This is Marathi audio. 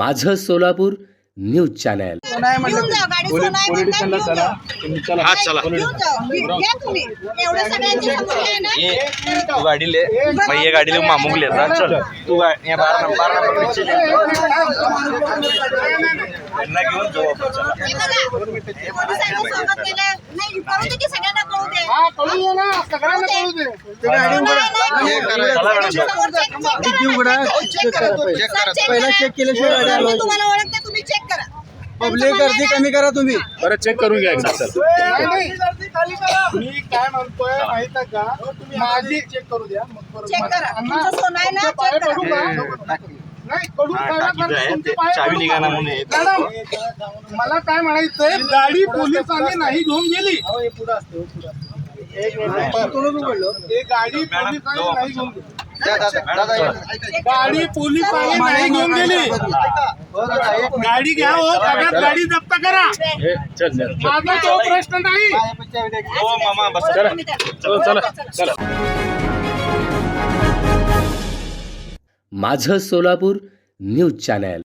माझं सोलापूर न्यूज चॅनल. जा गाडी. हा तू ले. मैं ये गाडी ले मामूक लेता चल. तू ये बारा नंबर बारा नंबर पीछे ले. यांना घेऊन जाऊ आपण चला. करा. पहिला केल्याशिवाय गाडी. तुम्हाला ओळखते तुम्ही चेक करा. पब्लिक गर्दी कमी करा तुम्ही. बरं चेक करून घ्या एकदा सर मी काय म्हणतोय माहीत का? माझी चेक करू द्या. करा तुमचं सोनं आहे ना करा. हा, हे. मला काय म्हणायचंय? गाडी पोलिसांनी नाही घेऊन गेली. हे गाडी पोलिसांनी नाही घेऊन गेली. गाडी पोलिसांनी नाही घेऊन गेली. गाडी घ्या हो सगळ्यात गाडी जप्त करा. माझा तो प्रश्न नाही. हो मामा बस. चला चला. चला चला. माझं सोलापूर न्यूज चॅनल.